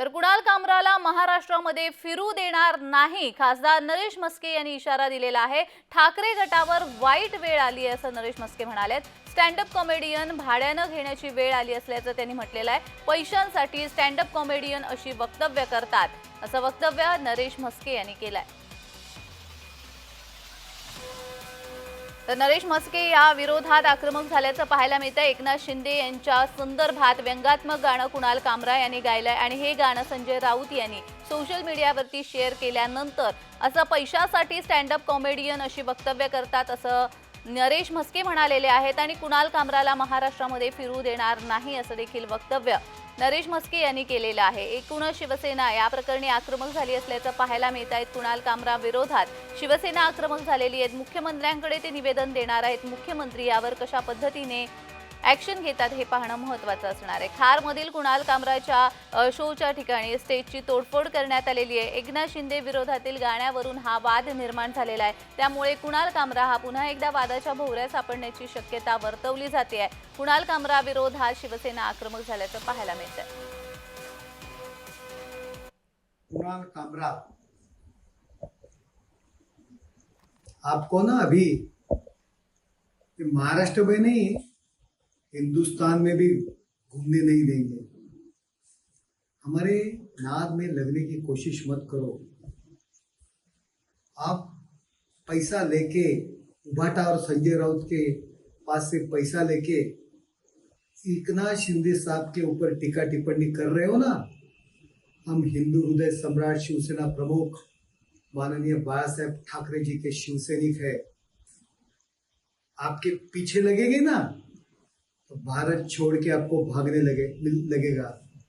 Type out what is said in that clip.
तर कुणाल कामराला महाराष्ट्रामध्ये फिरू देणार नाही? खासदार नरेश मस्के यांनी इशारा दिलेला आहे. ठाकरे गटावर वाईट वेळ आली आहे असं नरेश म्हस्के म्हणालेत. स्टँडअप कॉमेडियन भाड्यानं घेण्याची वेळ आली असल्याचं त्यांनी म्हटलेलं आहे. पैशांसाठी स्टँडअप कॉमेडियन अशी वक्तव्य करतात असं वक्तव्य नरेश म्हस्के यांनी केलंय. तर नरेश म्हस्के या विरोधात आक्रमक झाल्याचं पाहायला मिळतं एकनाथ शिंदे यांच्या संदर्भात व्यंगात्मक गाणं कुणाल कामरा यांनी गायलंय आणि हे गाणं संजय राऊत यांनी सोशल मीडियावरती शेअर केल्यानंतर असं पैशासाठी स्टँडअप कॉमेडियन अशी वक्तव्य करतात असं नरेश म्हस्के म्हणालेले आहेत आणि कुणाल कामराला महाराष्ट्रामध्ये फिरू देणार नाही असं देखील वक्तव्य. नरेश म्हस्के यांनी केलेलं आहे. एकूणच शिवसेना या प्रकरणी आक्रमक झाली असल्याचं पाहायला मिळत आहेत कुणाल कामरा विरोधात शिवसेना आक्रमक झालेली आहेत. मुख्यमंत्र्यांकडे ते निवेदन देणार आहेत. मुख्यमंत्री यावर कशा पद्धतीने ऍक्शन घेतात हे पाहणं महत्वाचं असणार आहे. खारमधील कुणाल कामराच्या शोच्या ठिकाणी स्टेजची तोडफोड करण्यात आलेली आहे. एकनाथ शिंदे विरोधातील गाण्यावरून हा वाद निर्माण झालेला आहे. त्यामुळे कुणाल कामरा हा पुन्हा एकदा वादाच्या भोवऱ्यात सापडण्याची शक्यता वर्तवली जाते आहे. कुणाल कामरा हा शिवसेना आक्रमक झाल्याचं पाहायला मिळतंय. कुणाल कामरा? आपको ना अभी महाराष्ट्र में नहीं हिंदुस्तान में भी घूमने नहीं देंगे। हमारे नाद में लगने की कोशिश मत करो। आप पैसा लेके उभाटा और संजय राउत के पास से पैसा लेके एकनाथ शिंदे साहब के ऊपर टीका टिप्पणी कर रहे हो ना? हम हिंदू हृदय सम्राट शिवसेना प्रमुख माननीय बाला साहेब ठाकरे जी के शिवसैनिक है। आपके पीछे लगेंगे ना? भारत छोड़ के आपको भागने लगे लगेगा।